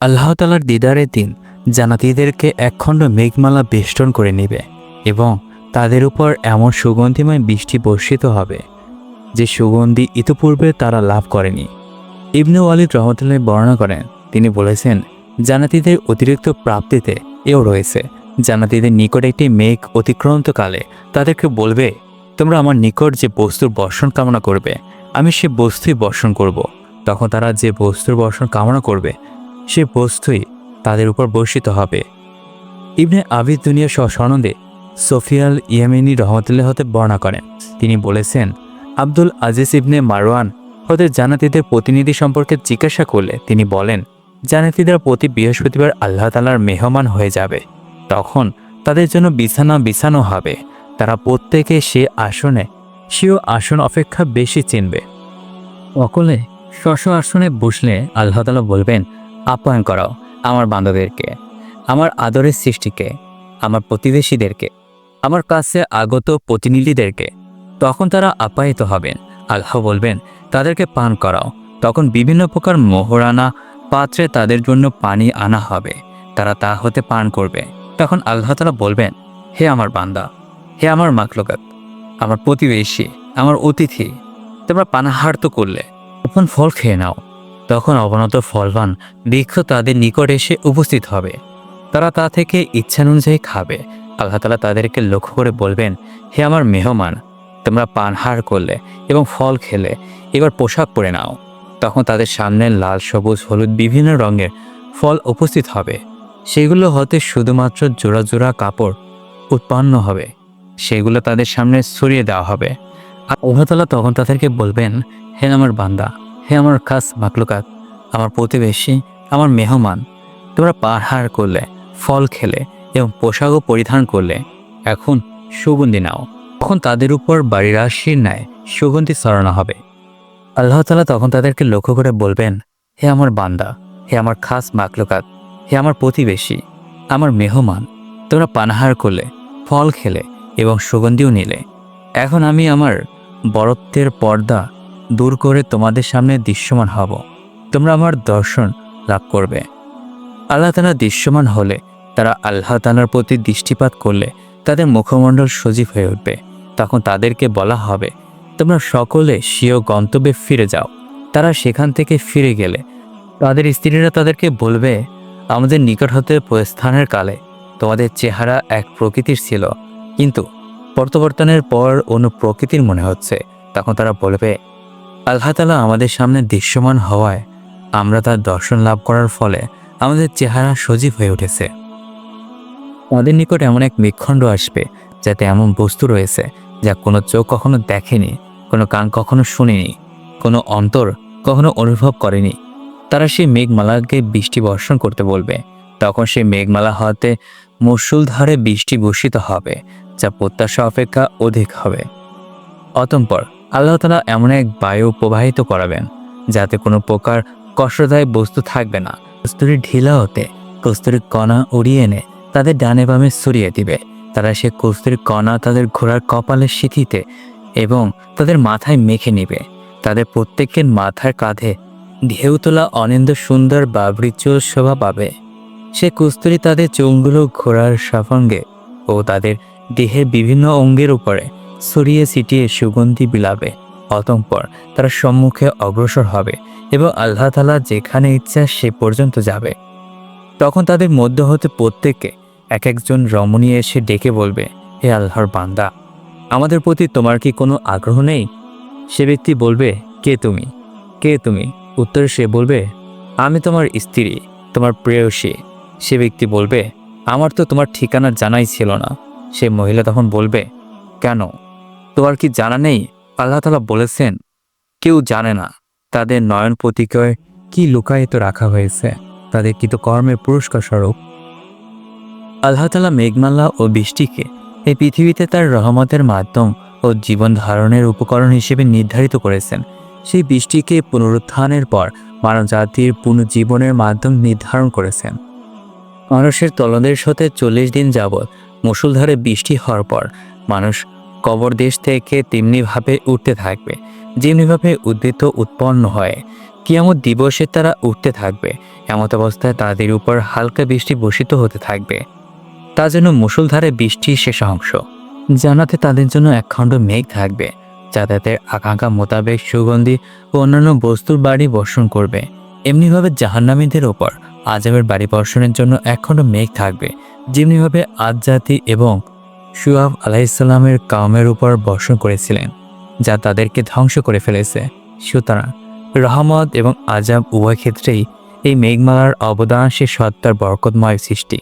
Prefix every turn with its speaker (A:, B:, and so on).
A: আল্লাহ তালার দিদারের দিন জানাতিদেরকে একখণ্ড মেঘমালা বেষ্টন করে নেবে এবং তাদের উপর এমন সুগন্ধিময় বৃষ্টি বর্ষিত হবে যে সুগন্ধি ইতিপূর্বে তারা লাভ করেনি ইবনু ওয়ালিদ রহমতুল্লাহ বর্ণনা করেন, তিনি বলেছেন জানাতিদের অতিরিক্ত প্রাপ্তিতে এও রয়েছে জানাতিদের নিকট একটি মেঘ অতিক্রান্তকালে তাদেরকে বলবে, তোমরা আমার নিকট যে বস্তুর বর্ষণ কামনা করবে, আমি সে বস্তুই বর্ষণ করব। তখন তারা যে বস্তুর বর্ষণ কামনা করবে সে বস্তুই তাদের উপর বর্ষিত হবে। ইবনে আবিদ দুনিয়া সহ সনদে সোফিয়াল ইয়েমেনি রহমতুল্লাহ হতে বর্ণনা করেন। তিনি বলেছেন, আব্দুল আজিজ ইবনে মারওয়ান হতে জানাতিদের প্রতিনিধি সম্পর্কে জিজ্ঞাসা করলে তিনি বলেন জানাতিদের প্রতি বৃহস্পতিবার আল্লাহ তালার মেহমান হয়ে যাবে। তখন তাদের জন্য বিছানা বিছানো হবে। তারা প্রত্যেকে সে আসনে, সেও আসন অপেক্ষা বেশি চিনবে। অকলে শশ আসনে বসলে আল্লাহ তালা বলবেন আপ্যায়ন করাও আমার বান্ধবদেরকে, আমার আদরের সৃষ্টিকে, আমার প্রতিবেশীদেরকে, আমার কাছে আগত প্রতিনিধিদেরকে। তখন তারা আপ্যায়িত হবেন। আল্লাহ বলবেন, তাদেরকে পান করাও। তখন বিভিন্ন প্রকার মোহরানা পাত্রে তাদের জন্য পানি আনা হবে। তারা তা হতে পান করবে। তখন আল্লাহ তালা বলবেন, হে আমার বান্দা, হে আমার মাকলকাত আমার প্রতিবেশী, আমার অতিথি, তোমরা পানাহার তো করলে তখন ফল খেয়ে নাও। তখন অবনত ফলবান বৃক্ষ তাদের নিকট এসে উপস্থিত হবে। তারা তা থেকে ইচ্ছানুযায়ী খাবে। আল্লাহ তালা তাদেরকে লক্ষ্য করে বলবেন, হে আমার মেহমান, তোমরা পানহার করলে এবং ফল খেলে, এবার পোশাক পরে নাও। তখন তাদের সামনে লাল, সবুজ, হলুদ বিভিন্ন রঙের ফল উপস্থিত হবে। সেগুলো হতে শুধুমাত্র জোড়া জোড়া কাপড় উৎপন্ন হবে। সেগুলো তাদের সামনে ছড়িয়ে দেওয়া হবে। আর ওভাতলা তখন তাদেরকে বলবেন, হে আমার বান্দা হে আমার খাস মাকলুকাত আমার প্রতিবেশী, আমার মেহমান, তোমরা পাহাড় করলে, ফল খেলে এবং পোশাকও পরিধান করলে, এখন সুগন্ধি নাও। তখন তাদের উপর বাড়ির রাশির ন্যায় সুগন্ধি ছড়ানো হবে। আল্লাহ তালা তখন তাদেরকে লক্ষ্য করে বলবেন, হে আমার বান্দা, হে আমার খাস মাকলুকাত হে আমার প্রতিবেশী, আমার মেহমান, তোমরা পানাহার করলে, ফল খেলে এবং সুগন্ধিও নিলে। এখন আমি আমার বরত্বের পর্দা দূর করে তোমাদের সামনে দৃশ্যমান হব। তোমরা আমার দর্শন লাভ করবে। আল্লাহ তালা দৃশ্যমান হলে তারা আল্লাহ তালার প্রতি দৃষ্টিপাত করলে তাদের মুখমণ্ডল সজীব হয়ে উঠবে। তখন তাদেরকে বলা হবে, তোমরা সকলে স্বীয় গন্তব্যে ফিরে যাও। তারা সেখান থেকে ফিরে গেলে তাদের স্ত্রীরা তাদেরকে বলবে, আমাদের নিকট হতে প্রস্থানের কালে তোমাদের চেহারা এক প্রকৃতির ছিল, কিন্তু প্রত্যাবর্তনের পর অন্য প্রকৃতির মনে হচ্ছে তখন তারা বলবে আল্লাহ তালা আমাদের সামনে দৃশ্যমান হওয়ায় আমরা তার দর্শন লাভ করার ফলে আমাদের চেহারা সজীব হয়ে উঠেছে। তাদের নিকট এমন এক মেঘখণ্ড আসবে যাতে এমন বস্তু রয়েছে যা কোনো চোখ কখনো দেখেনি, কোনো কান কখনো শুনিনি, কোনো অন্তর কখনো অনুভব করেনি। তারা সেই মেঘমালাকে বৃষ্টি বর্ষণ করতে বলবে। তখন সেই মেঘমালা হতে মুসুলধারে বৃষ্টি বর্ষিত হবে, যা প্রত্যাশা অপেক্ষা অধিক হবে। অতঃপর আল্লাহ তালা এমন এক বায়ু প্রবাহিত করাবেন, যাতে কোনো প্রকার কষ্টদায়ক বস্তু থাকবে না। কস্তুরি ঢিলা হতে কস্তুরির কণা উড়িয়ে এনে তাদের ডানে বামে সরিয়ে দিবে। তারা সে কস্তুরি কণা তাদের ঘোড়ার কপালের সিথিতে এবং তাদের মাথায় মেখে নিবে। তাদের প্রত্যেকের মাথার কাঁধে ঢেউ তোলা অনিন্দ সুন্দর বাবরি চোর শোভা পাবে। সে কস্তুরি তাদের চোখগুলো ঘোড়ার সাফঙ্গে ও তাদের দেহের বিভিন্ন অঙ্গের উপরে ছড়িয়ে ছিটিয়ে সুগন্ধি বিলাবে, অতঃপর তারা সম্মুখে অগ্রসর হবে এবং আল্লাহ তালা যেখানে ইচ্ছা সে পর্যন্ত যাবে। তখন তাদের মধ্য হতে প্রত্যেককে এক একজন রমণী এসে ডেকে বলবে, হে আল্লাহর বান্দা, আমাদের প্রতি তোমার কি কোনো আগ্রহ নেই? সে ব্যক্তি বলবে, কে তুমি? কে তুমি? উত্তরে সে বলবে, আমি তোমার স্ত্রী, তোমার প্রেয়সী। সে ব্যক্তি বলবে, আমার তো তোমার ঠিকানা জানাই ছিল না। সে মহিলা তখন বলবে, কেন? তোমার কি জানা নেই? আল্লাহ তালা বলেছেন, কেউ জানে না তাদের নয়ন প্রতিকয় কি লুকায়িত রাখা হয়েছে। তাদের কৃত কর্মের পুরস্কার স্বরূপ। আল্লাহ তালা মেঘমালা ও বৃষ্টিকে এই পৃথিবীতে তার রহমতের মাধ্যম ও জীবন ধারণের উপকরণ হিসেবে নির্ধারিত করেছেন। সেই বৃষ্টিকে পুনরুত্থানের পর মানব জাতির পুনর্জীবনের মাধ্যম নির্ধারণ করেছেন। মানুষের তলদের সাথে চল্লিশ দিন যাবৎ মুসুলধারে বৃষ্টি হওয়ার পর মানুষ কবর দেশ থেকে তেমনিভাবে উঠতে থাকবে, যেমনিভাবে উদ্ভিদ উৎপন্ন হয়। কিয়ামত দিবসে তারা উঠতে থাকবে। এমত অবস্থায় তাদের উপর হালকা বৃষ্টি বর্ষিত হতে থাকবে। তা যেন মুসলধারে বৃষ্টির শেষ অংশ। জানাতে তাদের জন্য একখণ্ড মেঘ থাকবে, যা তাদের আকাঙ্ক্ষা মোতাবেক সুগন্ধি ও অন্যান্য বস্তুর বাড়ি বর্ষণ করবে। এমনিভাবে জাহান্নামীদের ওপর আজাবের বাড়ি বর্ষণের জন্য একখণ্ড মেঘ থাকবে, যেমনিভাবে আজ জাতি এবং সুয়াব আলাইসাল্লামের কামের উপর বর্ষণ করেছিলেন, যা তাদেরকে ধ্বংস করে ফেলেছে। সুতরাং রহমত এবং আজাব উভয় ক্ষেত্রেই এই মেঘমালার অবদান সে সত্তার বরকতময় সৃষ্টি।